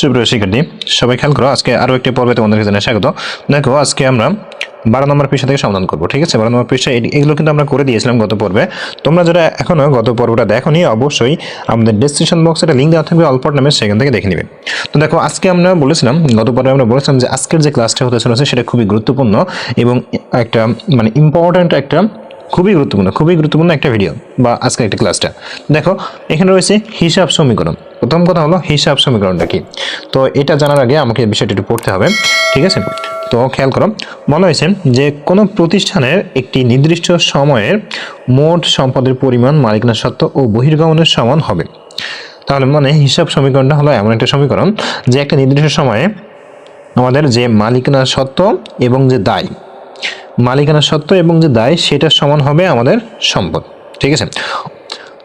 সুপ্রিয় শিক্ষার্থী, সবাই খেয়াল করো, আজকে আরও একটি পর্বে তোমাদেরকে জানাই স্বাগত। দেখো, আজকে আমরা বারো নম্বর পৃষ্ঠা থেকে সমাধান করব, ঠিক আছে? বারো নম্বর পৃষ্ঠা এগুলো কিন্তু আমরা করে দিয়েছিলাম গত পর্বে। তোমরা যারা এখনও গত পর্বটা দেখোনি, অবশ্যই আমাদের ডিসক্রিপশন বক্সে একটা লিঙ্ক দেওয়া থাকবে অল্পট নামে সেখান থেকে দেখে নেবে। তো দেখো, আজকে আমরা বলেছিলাম, গত পর্বে আমরা বলেছিলাম যে আজকের যে ক্লাসটা হতে চলেছে, সেটা খুবই গুরুত্বপূর্ণ এবং একটা মানে ইম্পর্ট্যান্ট একটা খুবই গুরুত্বপূর্ণ খুবই গুরুত্বপূর্ণ একটা ভিডিও বা আজকে একটা ক্লাসটা দেখো, এখানে রয়েছে হিসাব সমীকরণ। প্রথম কথা হলো হিসাব সমীকরণটা কি? তো এটা জানার আগে আমাকে বিষয়টা একটু পড়তে হবে, ঠিক আছে? তো খেয়াল করো মনে হয়েছে যে কোনো প্রতিষ্ঠানের একটি নির্দিষ্ট সময়ের মোট সম্পদের পরিমাণ মালিকানা সত্ত্ব ও বহির্গমনের সমান হবে। তাহলে মানে হিসাব সমীকরণটা হলো এমন একটা সমীকরণ যে একটা নির্দিষ্ট সময়ে আমাদের যে মালিকানা সত্ত্ব এবং যে দায় মালিকানা সত্ত্ব এবং যে দায় সেটা সমান হবে আমাদের সম্পদ। ঠিক আছে?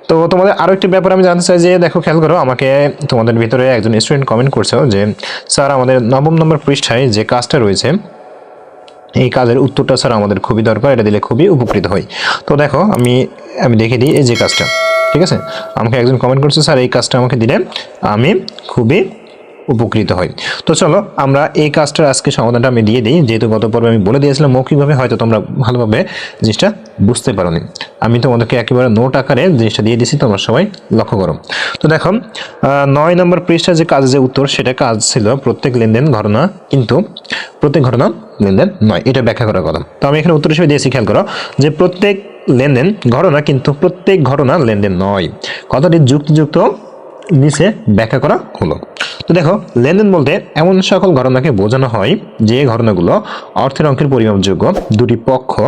তো তোমাদের আরও একটি ব্যাপার আমি জানতে চাই যে, দেখো, খেয়াল করো, আমাকে তোমাদের ভিতরে একজন স্টুডেন্ট কমেন্ট করছে যে, স্যার, আমাদের নবম নম্বর পৃষ্ঠায় যে কাজটা রয়েছে, এই কাজের উত্তরটা স্যার আমাদের খুবই দরকার, এটা দিলে খুবই উপকৃত হই। তো দেখো, আমি আমি দেখে দিই এই যে কাজটা। ঠিক আছে? আমাকে একজন কমেন্ট করছে, স্যার, এই কাজটা আমাকে দিলে আমি খুবই উপকৃত হয়। তো চলো, আমরা এই কাজটার আজকে সমাধানটা আমি দিয়ে দিই। যেহেতু গত পর্বে আমি বলে দিয়েছিলাম মৌখিকভাবে, হয়তো তোমরা ভালোভাবে জিনিসটা বুঝতে পারোনি। আমি তোমাদেরকে একেবারে নোট আকারে জিনিসটা দিয়ে দিছি তোমরা সবাই লক্ষ্য করো। তো দেখো নয় নম্বর পৃষ্ঠা যে কাজ, যে উত্তর, সেটা কাজ ছিল প্রত্যেক লেনদেন ঘটনা, কিন্তু প্রত্যেক ঘটনা লেনদেন নয়। এটা ব্যাখ্যা করার কথা। তো আমি এখানে উত্তর হিসেবে দিয়েছি, খেয়াল করো, যে প্রত্যেক লেনদেন ঘটনা, কিন্তু প্রত্যেক ঘটনা লেনদেন নয়। কথাটি যুক্তিযুক্ত নিচে ব্যাখ্যা করা হলো। তো দেখো, লেনদেন বলতে এমন সকল ঘটনাকে বোঝানো হয় যে ঘটনাগুলো অর্থের অঙ্কের পরিমাপযোগ্য দুটি পক্ষ,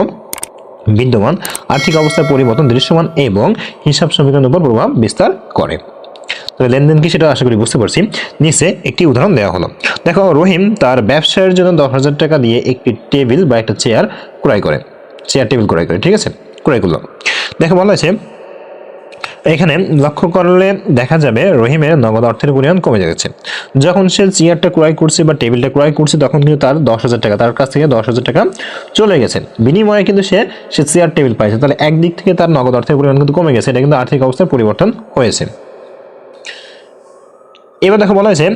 বিদ্যমান আর্থিক অবস্থার পরিবর্তন দৃশ্যমান এবং হিসাব সমীকরণের উপর প্রভাব বিস্তার করে। তবে লেনদেন কি সেটা আশা করি বুঝতে পারছি। নিচে একটি উদাহরণ দেওয়া হলো। দেখো, রহিম তার ব্যবসায়ের জন্য দশ হাজার টাকা দিয়ে একটি টেবিল বা একটা চেয়ার ক্রয় করে। চেয়ার, টেবিল ক্রয় করে, ঠিক আছে? ক্রয় করল। দেখো, বলা হয়েছে এখানে লক্ষ্য করলে দেখা যাবে রহিমের নগদ অর্থের পরিমাণ কমে যাচ্ছে যখন সে চেয়ারটা ক্রয় করছে বা টেবিলটা ক্রয় করছে, তখন কিন্তু তার দশ হাজার টাকা, তার কাছ থেকে দশ হাজার টাকা চলে গেছে। বিনিময়ে কিন্তু সে সে চেয়ার টেবিল পাইছে। তাহলে একদিক থেকে তার নগদ অর্থের পরিমাণ কিন্তু কমে গেছে। এটা কিন্তু আর্থিক অবস্থার পরিবর্তন হয়েছে। এবার দেখো বলা হয়েছে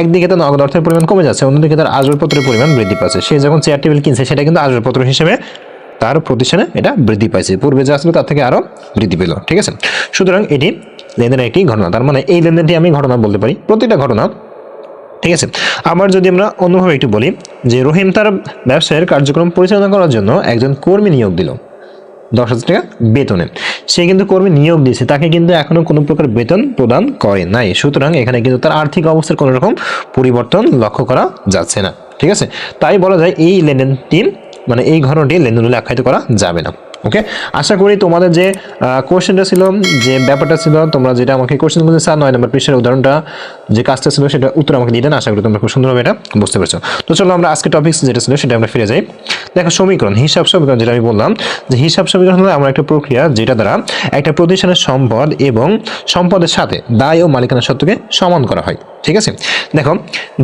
একদিকে তার নগদ অর্থের পরিমাণ কমে যাচ্ছে, অন্যদিকে তার আসবাবপত্রের পরিমাণ বৃদ্ধি পাচ্ছে। সে যখন চেয়ার টেবিল কিনছে, সেটা কিন্তু আসবাবপত্র হিসেবে তার প্রতিষ্ঠানে এটা বৃদ্ধি পাইছে। পূর্বে যা ছিল তার থেকে আরও বৃদ্ধি পেল, ঠিক আছে? সুতরাং এটি লেনদেনের একটি ঘটনা। তার মানে এই লেনদেনটি আমি ঘটনা বলতে পারি, প্রতিটা ঘটনা, ঠিক আছে? আবার যদি আমরা অন্যভাবে একটু বলি, যে রহিম তার ব্যবসায়ের কার্যক্রম পরিচালনা করার জন্য একজন কর্মী নিয়োগ দিল, দশ হাজার টাকা বেতনে। সে কিন্তু কর্মী নিয়োগ দিয়েছে, তাকে কিন্তু এখনও কোনো প্রকার বেতন প্রদান করে নাই। সুতরাং এখানে কিন্তু তার আর্থিক অবস্থার কোনো রকম পরিবর্তন লক্ষ্য করা যাচ্ছে না, ঠিক আছে? তাই বলা যায় এই লেনদেনটি মানে এই ঘটনাটি লেনদেন আখ্যায়িত করা যাবে না। ওকে আশা করি তোমাদের যে কোশ্চেনটা ছিল, যে ব্যাপারটা ছিল, তোমরা যেটা আমাকে কোশ্চেন বলতে স্যার নয় নম্বর পৃষ্ঠার উদাহরণটা, যে কাজটা ছিল সেটা উত্তর আমাকে দিয়ে দেন। আশা করি তোমরা খুব সুন্দরভাবে এটা বুঝতে পেরেছ। তো চলো আমরা আজকে টপিক যেটা ছিল, সেটা আমরা ফিরে যাই। দেখো, সমীকরণ, হিসাব সমীকরণ যেটা আমি বললাম, যে হিসাব সমীকরণ হলো এমন একটা প্রক্রিয়া, যেটা দ্বারা একটা প্রতিষ্ঠানের সম্পদ এবং সম্পদের সাথে দায় ও মালিকানা সত্ত্বকে সমান করা হয়। ঠিক আছে? দেখো,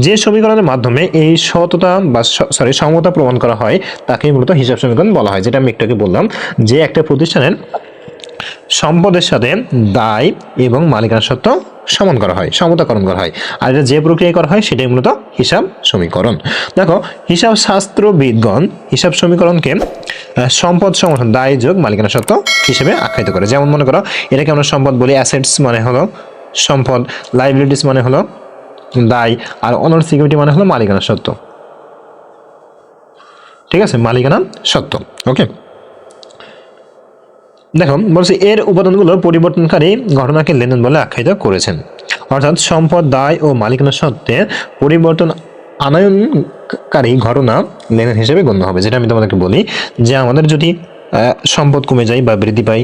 যে সমীকরণের মাধ্যমে এই সততা বা সরি সমতা প্রমাণ করা হয় তাকে মূলত হিসাব সমীকরণ বলা হয়, যেটা আমি একটু বললাম। যে একটা প্রতিষ্ঠানের সম্পদের সাথে দায় এবং মালিকানা সত্ত্ব সমান করা হয়, সমতাকরণ করা হয়। আর এটা যে প্রক্রিয়া করা হয়, সেটাই মূলত হিসাব সমীকরণ। দেখো, হিসাব শাস্ত্রবিদগণ হিসাব সমীকরণকে সম্পদ সমর্থন দায় যোগ, মালিকানা সত্ত্ব হিসেবে আখ্যায়িত করে। যেমন মনে করো, এটাকে আমরা সম্পদ বলি অ্যাসেটস মানে হলো সম্পদ লাইবিলিটিস মানে হলো দায়, আর অনার সিকিউরিটি মানে হলো মালিকানা সত্ত্ব। ঠিক আছে? মালিকানা সত্ত্ব ওকে দেখো, বলছে, এর উপাদানগুলো পরিবর্তনকারী ঘটনাকে লেনদেন বলে আখ্যায়িত করেছেন। অর্থাৎ সম্পদ, দায় ও মালিকানা সত্ত্বে পরিবর্তন আনয়নকারী ঘটনা লেনদেন হিসেবে গণ্য হবে। যেটা আমি তোমাদেরকে বলি যে আমাদের যদি সম্পদ কমে যায় বা বৃদ্ধি পায়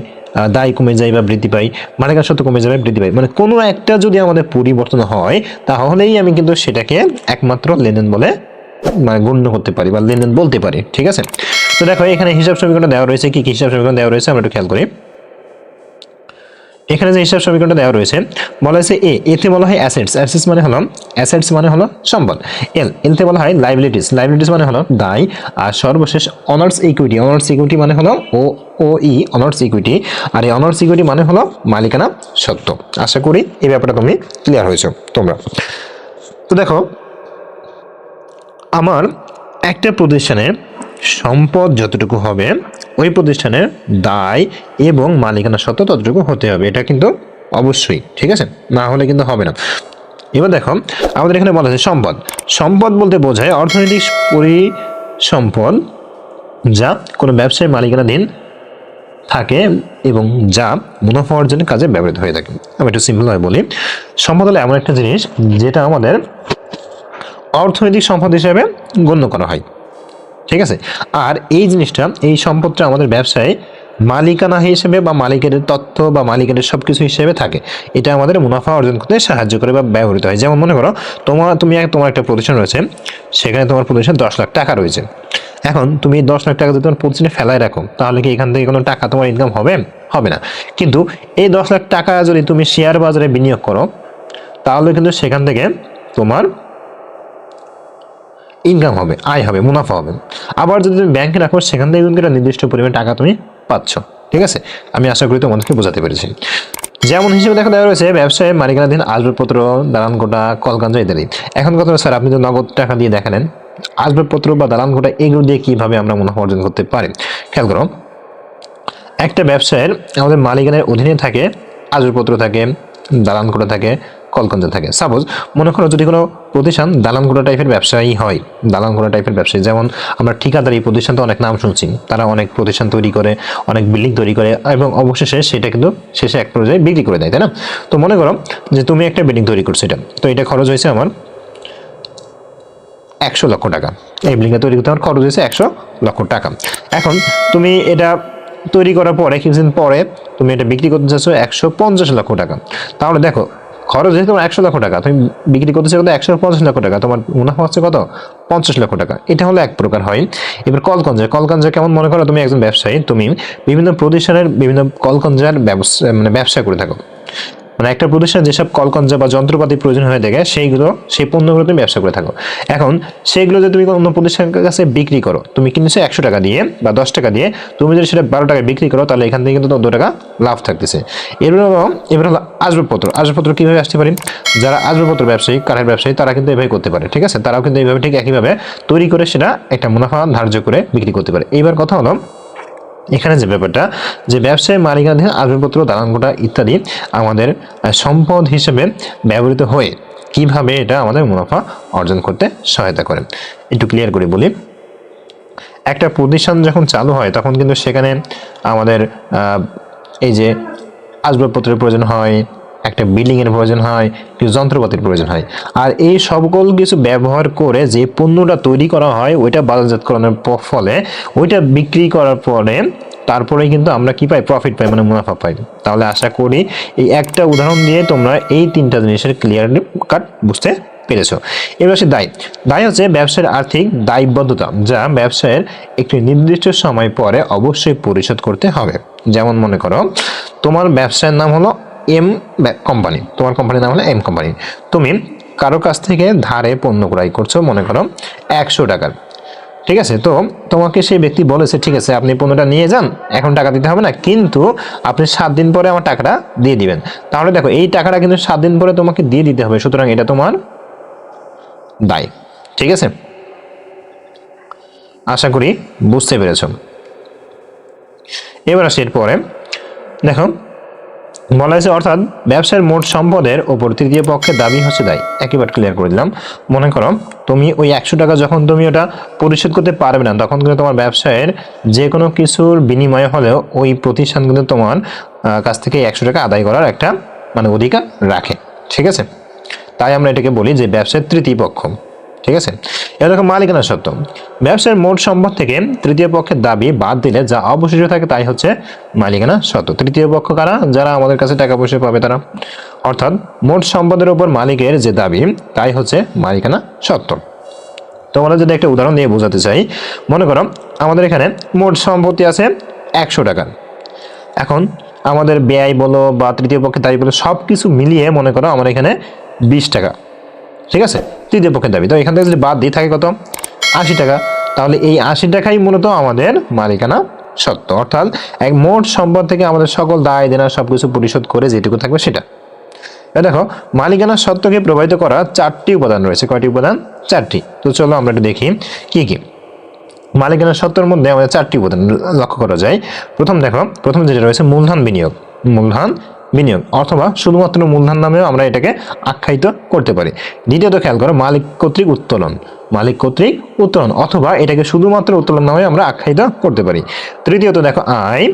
দায় কমে যায় বা বৃদ্ধি পায়, মালিকানা সত্ত্বে কমে যাবে বৃদ্ধি পায় মানে কোনো একটা যদি আমাদের পরিবর্তন হয়, তাহলেই আমি কিন্তু সেটাকে একমাত্র লেনদেন বলে মানে গণ্য করতে পারি বা লেনদেন বলতে পারি। ঠিক আছে? তো দেখো, এখানে হিসাব সমীকরণ দেওয়া রয়েছে কি কি হিসাব সমীকরণ দেওয়া রয়েছে, আমরা একটু খেয়াল করি। এখানে যে হিসাব সমীকরণটা দেওয়া রয়েছে, বলা হয়েছে এ এতে বলা হয় অ্যাসেটস অ্যাসেটস মানে হলো অ্যাসেটস মানে হলো সম্পদ। এল এলতে বলা হয় লাইবিলিটিস লাইবিলিটিস মানে হলো দায়, আর সর্বশেষ অনার্স ইকুইটি অনার্স ইকুইটি মানে হলো ও ও ই অনার্স ইকুইটি আর এই অনার্স ইকুইটি মানে হলো মালিকানা সত্ত্ব আশা করি এই ব্যাপারটা তুমি ক্লিয়ার হয়েছো, তোমরা। তো দেখো, আমার একটা প্রতিষ্ঠানের সম্পদ যতটুকু হবে, ওই প্রতিষ্ঠানের দায় এবং মালিকানা সত্ত্ব ততটুকু হতে হবে। এটা কিন্তু অবশ্যই, ঠিক আছে? না হলে কিন্তু হবে না। এবার দেখো, আমাদের এখানে বলা আছে সম্পদ। সম্পদ বলতে বোঝায় অর্থনৈতিক পরিসম্পদ যা কোনো ব্যবসায় মালিকানাধীন থাকে এবং যা মুনাফা অর্জনের কাজে ব্যবহৃত হয়ে থাকে। আমি একটু সিম্পলভাবে বলি। সম্পদ হলো এমন একটা জিনিস যেটা আমাদের অর্থনৈতিক সম্পদ হিসেবে গণ্য করা হয়। ঠিক আছে? আর এই জিনিসটা, এই সম্পদটা আমাদের ব্যবসায় মালিকানা হিসেবে বা মালিকের তথ্য বা মালিকের সব কিছু হিসেবে থাকে। এটা আমাদের মুনাফা অর্জন করতে সাহায্য করে বা ব্যবহৃত হয়। যেমন মনে করো, তোমার, তুমি তোমার একটা প্রতিষ্ঠান রয়েছে, সেখানে তোমার প্রতিষ্ঠান দশ লাখ টাকা রয়েছে। এখন তুমি দশ লাখ টাকা যদি তোমার প্রতিষ্ঠানে ফেলায় রাখো, তাহলে কি এখান থেকে কোনো টাকা তোমার ইনকাম হবে? হবে না। কিন্তু এই দশ লাখ টাকা যদি তুমি শেয়ার বাজারে বিনিয়োগ করো, তাহলে কিন্তু সেখান থেকে তোমার ইনকাম হবে, আয় হবে, মুনাফা হবে। আবার যদি তুমি ব্যাংকে রাখো, সেখান থেকে কিন্তু একটা নির্দিষ্ট পরিমাণ টাকা তুমি পাচ্ছ। ঠিক আছে? আমি আশা করি তোমাদেরকে বোঝাতে পেরেছি। যেমন হিসেবে দেখা, দেওয়া রয়েছে ব্যবসায় মালিকানাধীন আসবাবপত্র দালান কোটা কলকাঞ্জা ইত্যাদি। এখন কথা স্যার, আপনি তো নগদ টাকা দিয়ে দেখালেন আসবাবপত্র বা দালান কোটা এগুলো দিয়ে কীভাবে আমরা মুনাফা অর্জন করতে পারি? খেয়াল করো, একটা ব্যবসায়ের আমাদের মালিকানের অধীনে থাকে, আসবাবপত্র থাকে দালান কোটা থাকে কলকঞ্জা থাকে। সাপোজ মনে করো যদি কোনো প্রতিষ্ঠান দালান কোটা টাইপের ব্যবসায়ী হয় দালান কোটা টাইপের ব্যবসায়ী, যেমন আমরা ঠিকাদারি প্রতিষ্ঠান তো অনেক নাম শুনছি, তারা অনেক প্রতিষ্ঠান তৈরি করে, অনেক বিল্ডিং তৈরি করে এবং অবশেষে সেটা কিন্তু শেষে এক পর্যায়ে বিক্রি করে দেয়, তাই না? তো মনে করো যে তুমি একটা বিল্ডিং তৈরি করছ এটা, তো এটা খরচ হয়েছে আমার একশো লক্ষ টাকা। এই বিল্ডিংটা তৈরি করতে আমার খরচ হয়েছে একশো লক্ষ টাকা। এখন তুমি এটা তৈরি করার পরে, কিছুদিন পরে তুমি এটা বিক্রি করতে চাচ্ছ একশো পঞ্চাশ লক্ষ টাকা। তাহলে দেখো খরচ হয়েছে তোমার একশো লক্ষ টাকা। তুমি বিক্রি করতে চাও কত? একশো পঞ্চাশ লক্ষ টাকা। তোমার মুনাফা হচ্ছে কত? পঞ্চাশ লক্ষ টাকা। এটা হলো এক প্রকার হয়। এবার কলকঞ্জা। কলকঞ্জা কেমন মনে করো? তুমি একজন ব্যবসায়ী। তুমি বিভিন্ন প্রতিষ্ঠানের বিভিন্ন কলকঞ্জার ব্যবসা মানে ব্যবসা করে থাকো। মানে একটা প্রতিষ্ঠান যেসব কলকঞ্জা বা যন্ত্রপাতি প্রয়োজন হয়ে থাকে, সেইগুলো, সেই পণ্যগুলো তুমি ব্যবসা করে থাকো। এখন, সেইগুলো যদি তুমি অন্য প্রতিষ্ঠানের কাছে বিক্রি করো, তুমি কিনেছো একশো টাকা দিয়ে বা দশ টাকা দিয়ে, তুমি যদি সেটা বারো টাকায় বিক্রি করো, তাহলে এখান থেকে কিন্তু দু টাকা লাভ থাকতেছে। এবার এবার হলো আসবাবপত্র। আসবাবপত্র কীভাবে আসতে পারি? যারা আসবাবপত্র ব্যবসায়ী, কাঠের ব্যবসায়ী, তারা কিন্তু এভাবে করতে পারে, ঠিক আছে? তারাও কিন্তু এইভাবে ঠিক একইভাবে তৈরি করে সেটা একটা মুনাফা ধার্য করে বিক্রি করতে পারে। এইবার কথা হলো এখানে যে ব্যাপারটা, যে ব্যবসায় মালিকানাধীন আসবাবপত্র দালানকোটা ইত্যাদি আমাদের সম্পদ হিসেবে ব্যবহৃত হয়ে কীভাবে এটা আমাদের মুনাফা অর্জন করতে সহায়তা করে। একটু ক্লিয়ার করে বলি। একটা প্রতিষ্ঠান যখন চালু হয়, তখন কিন্তু সেখানে আমাদের এই যে আসবাবপত্রের প্রয়োজন হয় একটা বিল্ডিংয়ের প্রয়োজন হয়, কিছু যন্ত্রপাতির প্রয়োজন হয়। আর এই সকল কিছু ব্যবহার করে যে পণ্যটা তৈরি করা হয়, ওইটা বাজারজাতকরণের ফলে ওইটা বিক্রি করার পরে তারপরে কিন্তু আমরা কি পাই? প্রফিট পাই মানে মুনাফা পাই। তাহলে আশা করি এই একটা উদাহরণ দিয়ে তোমরা এই তিনটা জিনিসের ক্লিয়ারলি কাট বুঝতে পেরেছ। এবার হচ্ছে দায়। দায় হচ্ছে ব্যবসার আর্থিক দায়বদ্ধতা, যা ব্যবসায়ের একটি নির্দিষ্ট সময় পরে অবশ্যই পরিশোধ করতে হবে। যেমন মনে করো, তোমার ব্যবসার নাম হলো এম কোম্পানি তোমার কোম্পানির নাম হলো এম কোম্পানি তুমি কারও কাছ থেকে ধারে পণ্য ক্রয় করছ, মনে করো একশো টাকার। ঠিক আছে, তো তোমাকে সেই ব্যক্তি বলেছে, ঠিক আছে, আপনি পণ্যটা নিয়ে যান, এখন টাকা দিতে হবে না। কিন্তু আপনি সাত দিন পরে আমার টাকাটা দিয়ে দিবেন। তাহলে দেখো, এই টাকাটা কিন্তু সাত দিন পরে তোমাকে দিয়ে দিতে হবে, সুতরাং এটা তোমার দায়। ঠিক আছে? আশা করি বুঝতে পেরেছ। এবার আসি এরপরে। দেখো বলা হয়েছে, অর্থাৎ ব্যবসার মোট সম্পদের ওপর তৃতীয় পক্ষের দাবি হচ্ছে দায়ী একেবারে ক্লিয়ার করে দিলাম। মনে করো, তুমি ওই একশো টাকা যখন তুমি ওটা পরিশোধ করতে পারবে না, তখন কিন্তু তোমার ব্যবসায়ের যে কোনো কিছুর বিনিময়ে হলেও ওই প্রতিষ্ঠান কিন্তু তোমার কাছ থেকে একশো টাকা আদায় করার একটা মানে অধিকার রাখে। ঠিক আছে? তাই আমরা এটাকে বলি যে ব্যবসার তৃতীয় পক্ষ। ঠিক আছে? দেখো মালিকানা সত্ত্ব ব্যবসার মোট সম্পদ থেকে তৃতীয় পক্ষের দাবি বাদ দিলে যা অবশিষ্ট থাকে তাই হচ্ছে মালিকানা সত্ত্ব তৃতীয় পক্ষ কারা? যারা আমাদের কাছে টাকা পয়সা পাবে তারা। অর্থাৎ মোট সম্পদের উপর মালিকের যে দাবি, তাই হচ্ছে মালিকানা সত্ত্ব তোমরা যদি একটা উদাহরণ দিয়ে বোঝাতে চাই, মনে করো আমাদের এখানে মোট সম্পত্তি আছে একশো টাকার এখন আমাদের ব্যয় বলো বা তৃতীয় পক্ষের দাবি বলো সব কিছু মিলিয়ে মনে করো আমার এখানে বিশ টাকা। ঠিক আছে? তৃতীয় পক্ষের দাবি। তো এখান থেকে যদি বাদ দিয়ে থাকে কত? আশি টাকা। তাহলে এই আশি টাকাই মূলত আমাদের মালিকানা সত্ত্ব। অর্থাৎ এক মোট সম্পদ থেকে আমাদের সকল দায়, দেনা সব কিছু পরিশোধ করে যেটুকু থাকবে সেটা। দেখো, মালিকানা সত্ত্বকে প্রভাবিত করা চারটি উপাদান রয়েছে। কয়টি উপাদান? চারটি। তো চলো আমরা একটু দেখি কি কি। মালিকানা সত্ত্বের মধ্যে আমাদের চারটি উপাদান লক্ষ্য করা যায়। প্রথম দেখো, প্রথম যেটা রয়েছে, মূলধন বিনিয়োগ। মূলধন বিনিয়োগ, অথবা শুধুমাত্র মূলধন নামেও আমরা এটাকে আখ্যায়িত করতে পারি। দ্বিতীয়ত খেয়াল করো, মালিক কর্তৃক উত্তোলন। মালিক কর্তৃক উত্তোলন, অথবা এটাকে শুধুমাত্র উত্তোলন নামে আমরা আখ্যায়িত করতে পারি। তৃতীয়ত দেখো, আয়।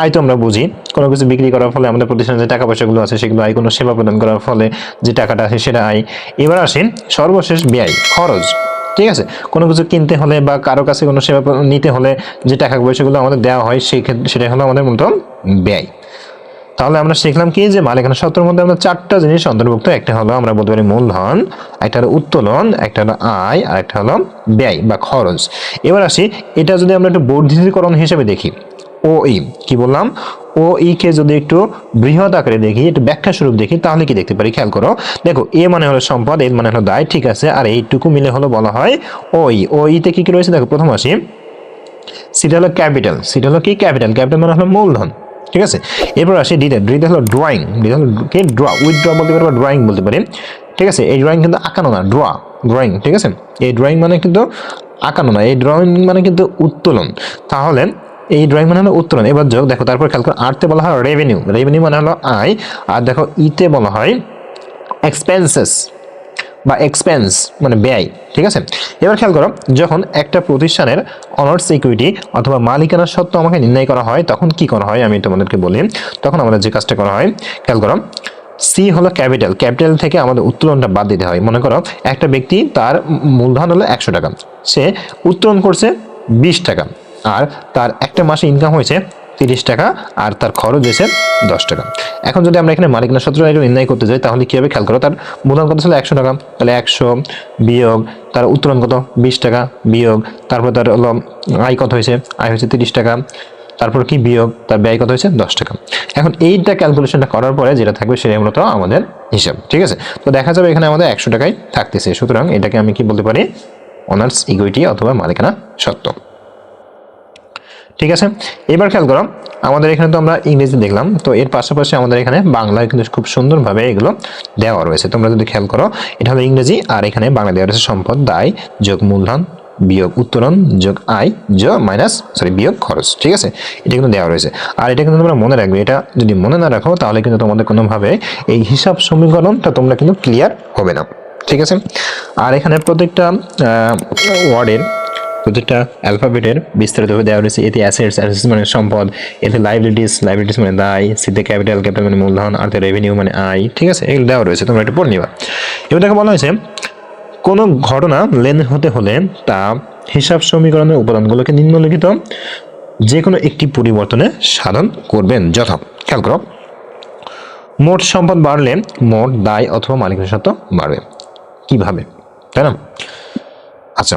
আয় তো আমরা বুঝি, কোনো কিছু বিক্রি করার ফলে আমাদের প্রতিষ্ঠানে যে টাকা পয়সাগুলো আছে, সেগুলো আয়, কোনো সেবা প্রদান করার ফলে যে টাকাটা আছে, সেটা আয়। এবার আসি সর্বশেষ ব্যয়, খরচ, ঠিক আছে? কোনো কিছু কিনতে হলে বা কারও কাছে কোনো সেবা নিতে হলে যে টাকা পয়সাগুলো আমাদের দেওয়া হয়, সেই ক্ষেত্রে সেটা হলো আমাদের মূলত ব্যয়। তাহলে আমরা শিখলাম কি যে মালিকানা সত্ত্বের মধ্যে আমরা চারটা জিনিস অন্তর্ভুক্ত। একটা হলো আমরা বলতে পারি মূলধন, একটা হলো উত্তোলন, একটা হলো আয়, আর একটা হলো ব্যয় বা খরচ। এবার আসি, এটা যদি আমরা একটু বর্ধিতকরণ হিসেবে দেখি। ও ই কি বললাম? ও ই কে যদি একটু বৃহৎ আকারে দেখি, একটু ব্যাখ্যা স্বরূপ দেখি, তাহলে কি দেখতে পারি? খেয়াল করো। দেখো, এ মানে হলো সম্পদ এ মানে হলো দায়, ঠিক আছে? আর এইটুকু মিলে হলো বলা হয় ও ই ও ইতে কি কি রয়েছে? দেখো, প্রথম আসি। সেটা হলো ক্যাপিটাল। সেটা হলো কি? ক্যাপিটাল। ক্যাপিটাল মানে হলো মূলধন। ঠিক আছে? এরপর আসি ডিতে ডিতে হলো ড্রয়িং ডিতে হলো কে ড্র উইথ ড্র বলতে পারি বা ড্রয়িং বলতে পারি। ঠিক আছে? এই ড্রয়িং কিন্তু আঁকানো না ড্র ড্রয়িং ঠিক আছে? এই ড্রয়িং মানে কিন্তু আঁকানো না, এই ড্রয়িং মানে কিন্তু উত্তোলন। তাহলে এই ড্রয়িং মানে হলো উত্তোলন। এবার যোগ দেখো, তারপর খেয়াল করো আর্টে বলা হয় রেভিনিউ রেভিনিউ মানে হলো আয় আর দেখো ইতে বলা হয় এক্সপেন্সেস বা এক্সপেন্স মানে ব্যয়। ঠিক আছে? এবার খেয়াল করো, যখন একটা প্রতিষ্ঠানের অনার্স ইকুইটি অথবা মালিকানা সত্ত্ব আমাকে নির্ণয় করা হয়, তখন কি করা হয়? আমি তোমাদেরকে বলি, তখন আমাদের যে কাজটা করা হয়, খেয়াল করো সি হলো ক্যাপিটাল ক্যাপিটাল থেকে আমাদের উত্তোলনটা বাদ দিতে হয়। মনে করো, একটা ব্যক্তি তার মূলধন হলো একশো টাকা, সে উত্তোলন করছে বিশ টাকা, আর তার একটা মাসে ইনকাম হয়েছে তিরিশ টাকা আর তার খরচ হয়েছে দশ টাকা। এখন যদি আমরা এখানে মালিকানা একটু নির্ণয় করতে যাই, তাহলে কী হবে খেয়াল করো? তার মূলধন কত ছিল? একশো টাকা। তাহলে একশো বিয়োগ তার উত্তোলন কত? বিশ টাকা বিয়োগ। তারপর তার হলো আয় কত হয়েছে? আয় হয়েছে তিরিশ টাকা। তারপর কি বিয়োগ? তার ব্যয় কত হয়েছে? দশ টাকা। এখন এইটা ক্যালকুলেশনটা করার পরে যেটা থাকবে সেটাই মূলত আমাদের হিসাব, ঠিক আছে? তো দেখা যাবে এখানে আমাদের একশো টাকায় থাকতেছে। সুতরাং এটাকে আমি কি বলতে পারি? অনার্স ইকুইটি অথবা মালিকানা সত্ত্ব। ঠিক আছে? এবার খেয়াল করো, আমাদের এখানে তো আমরা ইংরেজি দেখলাম, তো এর পাশাপাশি আমাদের এখানে বাংলায় কিন্তু খুব সুন্দরভাবে এগুলো দেওয়া রয়েছে। তোমরা যদি খেয়াল করো, এটা হলো ইংরেজি আর এখানে বাংলা দেওয়া রয়েছে সম্পদ, দায়, যোগ মূলধন, বিয়োগ উত্তোলন, যোগ আয়, যোগ মাইনাস সরি বিয়োগ খরচ, ঠিক আছে? এটা কিন্তু দেওয়া রয়েছে। আর এটা কিন্তু তোমরা মনে রাখবে, এটা যদি মনে না রাখো, তাহলে কিন্তু তোমাদের কোনোভাবে এই হিসাব সমীকরণটা তোমরা কিন্তু ক্লিয়ার হবে না, ঠিক আছে? আর এখানে প্রত্যেকটা ওয়ার্ডের প্রত্যেকটা অ্যালফাবেটের বিস্তারিতভাবে দেওয়া রয়েছে এতে অ্যাসেটস অ্যাসেটস মানে সম্পদ, এতে লাইবিলিটিস লাইবিলিটিস মানে দায় সিতে ক্যাপিটাল ক্যাপিটাল মানে মূলধন আর রেভিনিউ মানে আয়, ঠিক আছে? এগুলো দেওয়া রয়েছে, তোমরা একটু পড়ে নিবা। এবার দেখো বলা হয়েছে, কোনো ঘটনা লেনদেন হতে হলে তা হিসাব সমীকরণের উপাদানগুলোকে নিম্নলিখিত যে কোনো একটি পরিবর্তনে সাধন করবেন। যথা, খেয়াল করো, মোট সম্পদ বাড়লে মোট দায় অথবা মালিকের সাথে বাড়বে। কীভাবে? তাই না? আচ্ছা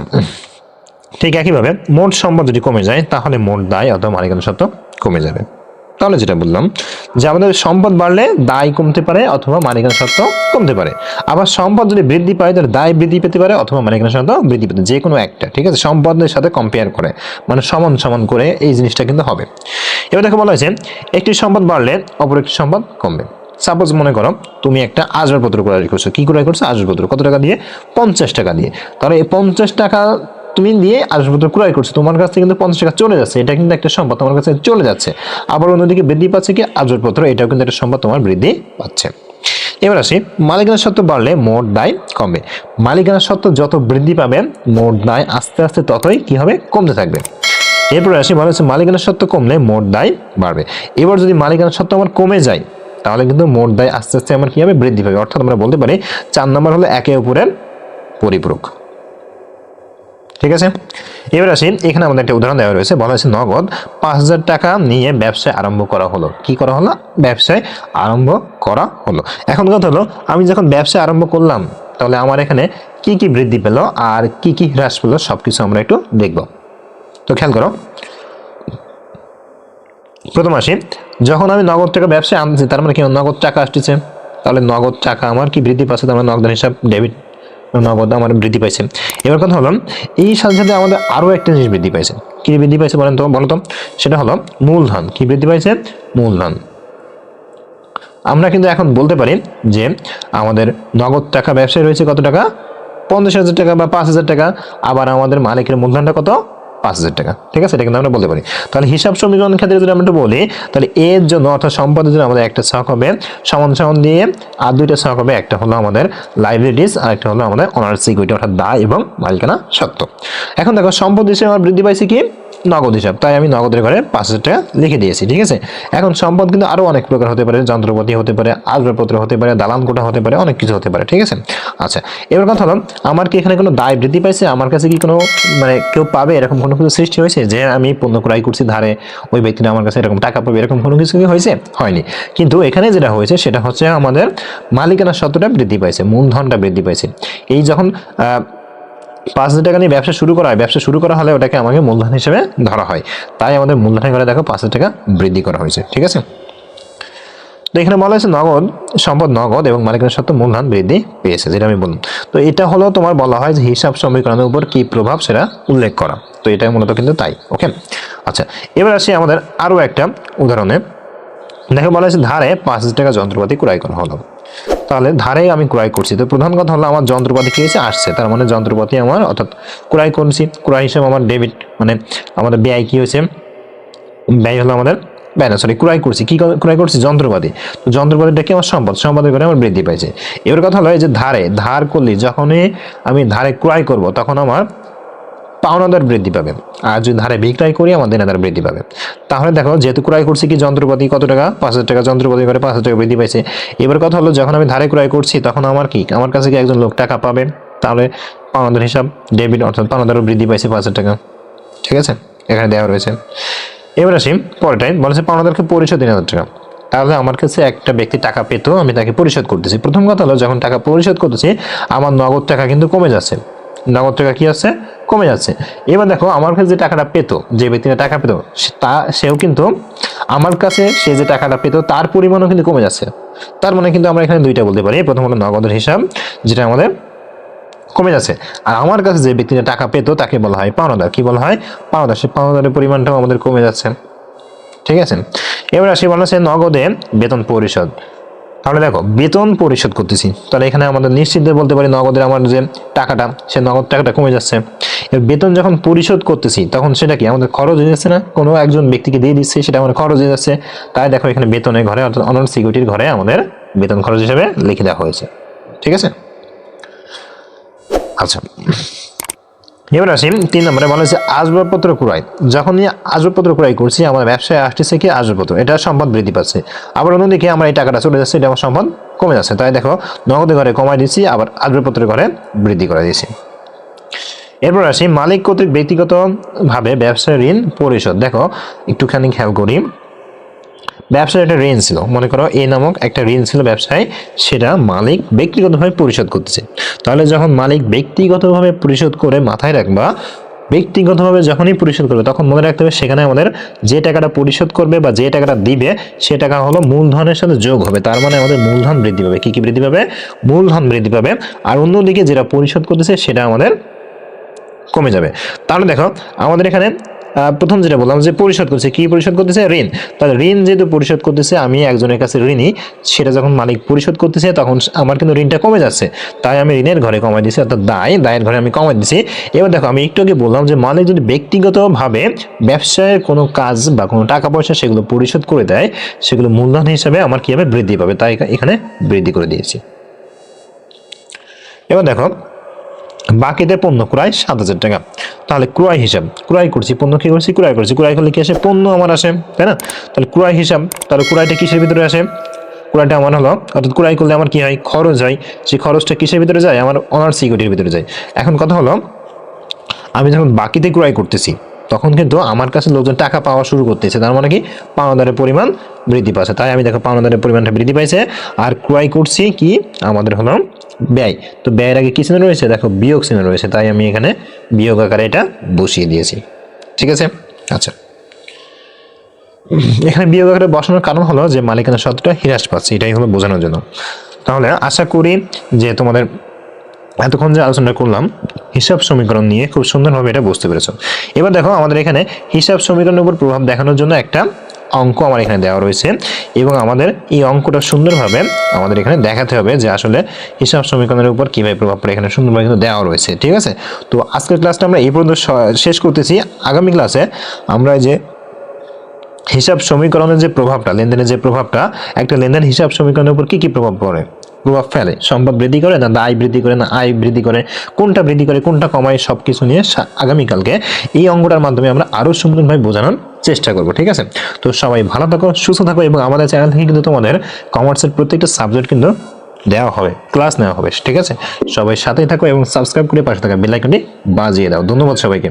ঠিক একইভাবে মোট সম্পদ যদি কমে যায়, তাহলে মোট দায় অথবা মালিকানা সত্ত্ব কমে যাবে। তাহলে যেটা বললাম যে আমাদের সম্পদ বাড়লে দায় কমতে পারে অথবা মালিকানা সত্ত্ব কমতে পারে। আবার সম্পদ যদি বৃদ্ধি পায়, তাহলে দায় বৃদ্ধি পেতে পারে অথবা মালিকানা সত্ত্ব বৃদ্ধি পেতে যে কোনো একটা, ঠিক আছে? সম্পদের সাথে কম্পেয়ার করে মানে সমান সমান করে এই জিনিসটা কিন্তু হবে। এবার দেখো বলা হয়েছে, একটি সম্পদ বাড়লে অপর একটি সম্পদ কমবে। সাপোজ মনে করো তুমি একটা আসবাবপত্র ক্রয় করছ। কি ক্রয় করছ? আসবাবপত্র। কত টাকা দিয়ে? পঞ্চাশ টাকা দিয়ে। তাহলে এই পঞ্চাশ টাকা তুমি দিয়ে আসবাবপত্র ক্রয় করছ, তোমার কাছ থেকে কিন্তু পঞ্চাশ টাকা চলে যাচ্ছে, এটা কিন্তু একটা সম্পদ তোমার কাছে চলে যাচ্ছে। আবার অন্যদিকে বৃদ্ধি পাচ্ছে কি? আসবাবপত্র, এটাও কিন্তু একটা সম্পদ তোমার বৃদ্ধি পাচ্ছে। এবার আসি মালিকানা সত্ত্ব বাড়লে মোট দায় কমবে। মালিকানা সত্ত্ব যত বৃদ্ধি পাবে, মোট দায় আস্তে আস্তে ততই কি হবে? কমতে থাকবে। এরপরে আসি বলা হচ্ছে মালিকানা সত্ত্ব কমলে মোট দায় বাড়বে। এবার যদি মালিকানা সত্ত্ব আমার কমে যায়, তাহলে কিন্তু মোট দায় আস্তে আস্তে আমার কি হবে? বৃদ্ধি পাবে। অর্থাৎ আমরা বলতে পারি, চার নম্বর হলো একে অপরের পরিপূরক। ঠিক আছে? এবার আসি, এখানে আমাদের একটা উদাহরণ দেওয়া রয়েছে। বলা হয়েছে, নগদ পাঁচ হাজার টাকা নিয়ে ব্যবসায় আরম্ভ করা হলো। কি করা হলো? ব্যবসায় আরম্ভ করা হলো। এখন কথা হলো, আমি যখন ব্যবসা আরম্ভ করলাম, তাহলে আমার এখানে কি কি বৃদ্ধি পেল আর কি কি হ্রাস পেল সব কিছু আমরা একটু দেখব। তো খেয়াল করো। প্রথম আসি, যখন আমি নগদ টাকা ব্যবসায় আনছি, তার মানে কি নগদ টাকা আসতেছে? তাহলে নগদ টাকা আমার কি বৃদ্ধি পাচ্ছে? তার মানে নগদ হিসাব ডেবিট নগদ আমার বৃদ্ধি পাইছে। এবার কথা হলো, এই সাথে সাথে আমাদের আরও একটা জিনিস বৃদ্ধি পাইছে। কী বৃদ্ধি পাইছে বলেন তো, বলো তো? সেটা হলো মূলধন। কি বৃদ্ধি পাইছে? মূলধন। আমরা কিন্তু এখন বলতে পারি যে আমাদের নগদ টাকা ব্যবসায় রয়েছে কত টাকা? পঞ্চাশ হাজার টাকা বা পাঁচ হাজার টাকা। আবার আমাদের মালিকের মূলধনটা কত? পাঁচ হাজার টাকা। ঠিক আছে? এটা কিন্তু আমরা বলতে পারি। তাহলে হিসাব সমীকরণের ক্ষেত্রে যদি আমরা বলি, তাহলে এর জন্য অর্থাৎ সম্পদের জন্য আমাদের একটা ছক হবে, সমান সমান দিয়ে, আর দুইটা ছক হবে, একটা হলো আমাদের লাইব্রেরিজ আর একটা হলো আমাদের অনার্স সিকিউরিটি অর্থাৎ দায় এবং মালিকানা সত্ত্ব। এখন দেখো, সম্পদ হিসেবে আমার বৃদ্ধি পাইছে কি? নগদ হিসাব। তাই আমি নগদের ঘরে পাঁচ হাজার টাকা লিখে দিয়েছি, ঠিক আছে? এখন সম্পদ কিন্তু আরও অনেক প্রকার হতে পারে, যন্ত্রপাতি হতে পারে, আসবাবপত্র হতে পারে, দালান কোটা হতে পারে, অনেক কিছু হতে পারে, ঠিক আছে? আচ্ছা এবার কথা হলো, আমার কি এখানে কোনো দায় বৃদ্ধি পাইছে? আমার কাছে কি কোনো মানে কেউ পাবে? এরকম কোনো কিছু সৃষ্টি হয়েছে যে আমি পণ্য ক্রয় করছি ধারে, ওই ব্যক্তিটা আমার কাছে এরকম টাকা পাবে? এরকম কোনো কিছু কি হয়েছে? হয়নি। কিন্তু এখানে যেটা হয়েছে, সেটা হচ্ছে আমাদের মালিকানা সত্ত্বটা বৃদ্ধি পাইছে, মূলধনটা বৃদ্ধি পাইছে। এই যখন পাঁচ হাজার টাকা নিয়ে ব্যবসা শুরু করা হয়, ব্যবসা শুরু করা হলে ওটাকে আমাকে মূলধন হিসেবে ধরা হয়। তাই আমাদের মূলধনের ঘরে দেখো পাঁচ হাজার টাকা বৃদ্ধি করা হয়েছে, ঠিক আছে? তো এখানে বলা হয়েছে নগদ, সম্পদ নগদ এবং মালিকানা সত্ত্ব মূলধন বৃদ্ধি পেয়েছে, যেটা আমি বললাম। তো এটা হলো তোমার বলা হয় যে হিসাব সমীকরণের উপর কি প্রভাব সেটা উল্লেখ করা। তো এটা মূলত কিন্তু তাই, ওকে? আচ্ছা এবার আসি আমাদের আরও একটা উদাহরণে। দেখো বলা হয়েছে ধারে পাঁচ হাজার টাকা যন্ত্রপাতি ক্রয় করা হলো। তাহলে ধারে আমি ক্রয় করছি। তো প্রধান কথা হলো আমার যন্ত্রপাতি কি হয়েছে? আসছে। তার মানে যন্ত্রপাতি আমার, অর্থাৎ ক্রয় করছি। ক্রয় হিসেবে আমার ডেবিট মানে আমাদের ব্যয় কি হয়েছে? ব্যয় হলো আমাদের ব্যয় না সরি ক্রয় করছি। কি ক্রয় করছি? যন্ত্রপাতি। তো যন্ত্রপাতিটা কি? আমার সম্পদ। সম্পদের করে আমার বৃদ্ধি পাইছে। এবার কথা হলো যে ধারে, ধার করলে যখনই আমি ধারে ক্রয় করব, তখন আমার পাওনাদার বৃদ্ধি পাবে। আর যদি ধারে বিক্রয় করি, আমার দেনাদার বৃদ্ধি পাবে। তাহলে দেখো, যেহেতু ক্রয় করছি কি যন্ত্রপাতি, কত টাকা? পাঁচ হাজার টাকা যন্ত্রপাতি করে পাঁচ হাজার টাকা বৃদ্ধি পাইছে। এবার কথা হলো, যখন আমি ধারে ক্রয় করছি, তখন আমার কি? আমার কাছে কি একজন লোক টাকা পাবে? তাহলে পাওনাদার হিসাব ডেবিট অর্থাৎ পাওনাদারও বৃদ্ধি পাইছে পাঁচ হাজার টাকা। ঠিক আছে? এখানে দেওয়া রয়েছে। এবার আসি পরেরটাই বলেছে, পাওনাদারকে পরিশোধ তিন হাজার টাকা। তাহলে আমার কাছে একটা ব্যক্তি টাকা পেত, আমি তাকে পরিশোধ করতেছি। প্রথম কথা হলো, যখন টাকা পরিশোধ করতেছি, আমার নগদ টাকা কিন্তু কমে যাচ্ছে। নগদ টাকা কি আছে? কমে যাচ্ছে। এবার দেখো, আমার কাছে যে টাকাটা পেত, যে ব্যক্তিটা টাকা পেত তা, সেও কিন্তু আমার কাছে সে যে টাকাটা পেত, তার পরিমাণও কিন্তু কমে যাচ্ছে। তার মানে কিন্তু আমরা এখানে দুইটা বলতে পারি। প্রথম হলো নগদের হিসাব, যেটা আমাদের কমে যাচ্ছে। আর আমার কাছে যে ব্যক্তিটা টাকা পেতো, তাকে বলা হয় পাওনাদার। কি বলা হয়? পাওনাদার। সে পাওনাদারের পরিমাণটাও আমাদের কমে যাচ্ছে। ঠিক আছে? এবার আসি বলা হচ্ছে নগদে বেতন পরিশোধ। তাহলে দেখো, বেতন পরিশোধ করতেছি। তাহলে এখানে আমাদের নিশ্চিত বলতে পারি নগদের আমার যে টাকাটা, সে নগদ টাকাটা কমে যাচ্ছে। বেতন যখন পরিশোধ করতেছি, তখন সেটা কি? আমাদের খরচ হয়ে যাচ্ছে না? কোনো একজন ব্যক্তিকে দিয়ে দিচ্ছে, সেটা আমাদের খরচ হয়ে যাচ্ছে। তাই দেখো এখানে বেতনের ঘরে, অর্থাৎ অনলাইন সিকিউরিটির ঘরে আমাদের বেতন খরচ হিসেবে লিখে দেওয়া হয়েছে। ঠিক আছে? আচ্ছা। এবার আসি, তিন নম্বরে, বলা হচ্ছে আসবাবপত্র ক্রয়। যখনই আসবাবপত্র ক্রয় করছি, আমার ব্যবসায় আসতেছে কি আসবাবপত্র, এটা সম্পদ বৃদ্ধি পাচ্ছে। আবার অন্যদিকে আমার এই টাকাটা চলে যাচ্ছে, এটা আমার সম্পদ কমে যাচ্ছে। তাই দেখো নগদের ঘরে কমাই দিচ্ছি, আবার আসবাবপত্রের ঘরে বৃদ্ধি করে দিয়েছি। এরপর আসি, মালিক কর্তৃক ব্যক্তিগতভাবে ব্যবসায় ঋণ পরিশোধ। দেখো, একটুখানি খেয়াল করি। ব্যবসার একটা ঋণ ছিল। মনে করো এ নামক একটা ঋণ ছিল ব্যবসায়, সেটা মালিক ব্যক্তিগতভাবে পরিশোধ করতেছে। তাহলে যখন মালিক ব্যক্তিগতভাবে পরিশোধ করে মাথায় রাখবা, ব্যক্তিগতভাবে যখনই পরিশোধ করবে, তখন মনে রাখতে হবে সেখানে আমাদের যে টাকাটা পরিশোধ করবে বা যে টাকাটা দিবে, সে টাকা হলো মূলধনের সাথে যোগ হবে। তার মানে আমাদের মূলধন বৃদ্ধি পাবে। কী কী বৃদ্ধি পাবে? মূলধন বৃদ্ধি পাবে। আর অন্যদিকে যেটা পরিশোধ করতেছে, সেটা আমাদের কমে যাবে। তাহলে দেখো, আমাদের এখানে প্রথম যেটা বললাম যে পরিশোধ করছে, কি পরিশোধ করতেছে? ঋণ। তাহলে ঋণ যেহেতু পরিশোধ করতেছে, আমি একজনের কাছে ঋণী, সেটা যখন মালিক পরিশোধ করতেছে, তখন আমার কিন্তু ঋণটা কমে যাচ্ছে। তাই আমি ঋণের ঘরে কমাই দিচ্ছি অর্থাৎ দায়, দায়ের ঘরে আমি কমাই দিচ্ছি এবার দেখো, আমি একটু আগে বললাম যে মালিক যদি ব্যক্তিগতভাবে ব্যবসায় কোনো কাজ বা কোনো টাকা পয়সা সেগুলো পরিশোধ করে দেয়, সেগুলো মূলধন হিসাবে আমার কি হবে বৃদ্ধি পাবে? তাই এখানে বৃদ্ধি করে দিয়েছি। এবার দেখো বাকিতে পণ্য ক্রয় সাত হাজার টাকা। তাহলে ক্রয় হিসাব, ক্রয় করছি, পণ্য কি করছি? ক্রয় করছি। ক্রয় করলে কি আসে? পণ্য আমার আসে, তাই না? তাহলে ক্রয় হিসাব, তাহলে ক্রয়টা কিসের ভিতরে আসে? ক্রয়টা আমার হলো, অর্থাৎ ক্রয় করলে আমার কি হয়? খরচ হয়। সেই খরচটা কিসের ভিতরে যায়? আমার অনার সিকিউরিটির ভিতরে যায়। এখন কথা হলো, আমি যখন বাকিতে ক্রয় করতেছি, তখন কিন্তু আমার কাছে লোকজন টাকা পাওয়া শুরু করতেছে। তার মানে কি? পাওনাদারের পরিমাণ বৃদ্ধি পাচ্ছে। তাই আমি দেখো, পাওনাদারের পরিমাণটা বৃদ্ধি পাইছে। আর ক্রয় করছি কি? আমাদের হলো ব্যয়। তো ব্যয়ের আগে কি চিহ্ন রয়েছে? দেখো, বিয়োগ চিহ্ন রয়েছে, তাই আমি এখানে বিয়োগ আকারে এটা বসিয়ে দিয়েছি। ঠিক আছে? আচ্ছা। এখানে বিয়োগ আকারে বসানোর কারণ হলো যে মালিকানা সত্ত্বটা হ্রাস পাচ্ছে, এটাই হলো বোঝানোর জন্য। তাহলে আশা করি যে তোমাদের এতক্ষণ যে আলোচনা করলাম, হিসাব সমীকরণ নিয়ে খুব সুন্দরভাবে এটা বুঝতে পেরেছ। এবার দেখো, আমাদের এখানে হিসাব সমীকরণের উপর প্রভাব দেখানোর জন্য একটা অঙ্ক আমার এখানে দেওয়া রয়েছে এবং আমাদের এই অঙ্কটা সুন্দরভাবে আমাদের এখানে দেখাতে হবে যে আসলে হিসাব সমীকরণের উপর কীভাবে প্রভাব পড়ে। এখানে সুন্দরভাবে কিন্তু দেওয়া রয়েছে, ঠিক আছে? তো আজকের ক্লাসটা আমরা এই পর্যন্ত শেষ করতেছি। আগামী ক্লাসে আমরা যে হিসাব সমীকরণের যে প্রভাবটা, লেনদেনের যে প্রভাবটা, একটা লেনদেন হিসাব সমীকরণের উপর কী কী প্রভাব পড়ে? প্রভাব ফেলে। সম্পদ বৃদ্ধি করে না, দায় বৃদ্ধি করে না, আয় বৃদ্ধি করে? কোনটা বৃদ্ধি করে, কোনটা কমায়? সব কিছু নিয়ে আগামীকালকে এই অঙ্কটার মাধ্যমে আমরা আরও সুন্দরভাবে বোঝানোর চেষ্টা করব, ঠিক আছে? তো সবাই ভালো থাকো, সুস্থ থাকো এবং আমাদের চ্যানেল থেকে কিন্তু তোমাদের কমার্সের প্রত্যেকটা সাবজেক্ট কিন্তু দেওয়া হবে ক্লাস নেওয়া হবে, ঠিক আছে? সবাই সাথেই থাকো এবং সাবস্ক্রাইব করে পাশে থাকা বেলাইকনটি বাজিয়ে দাও। ধন্যবাদ সবাইকে।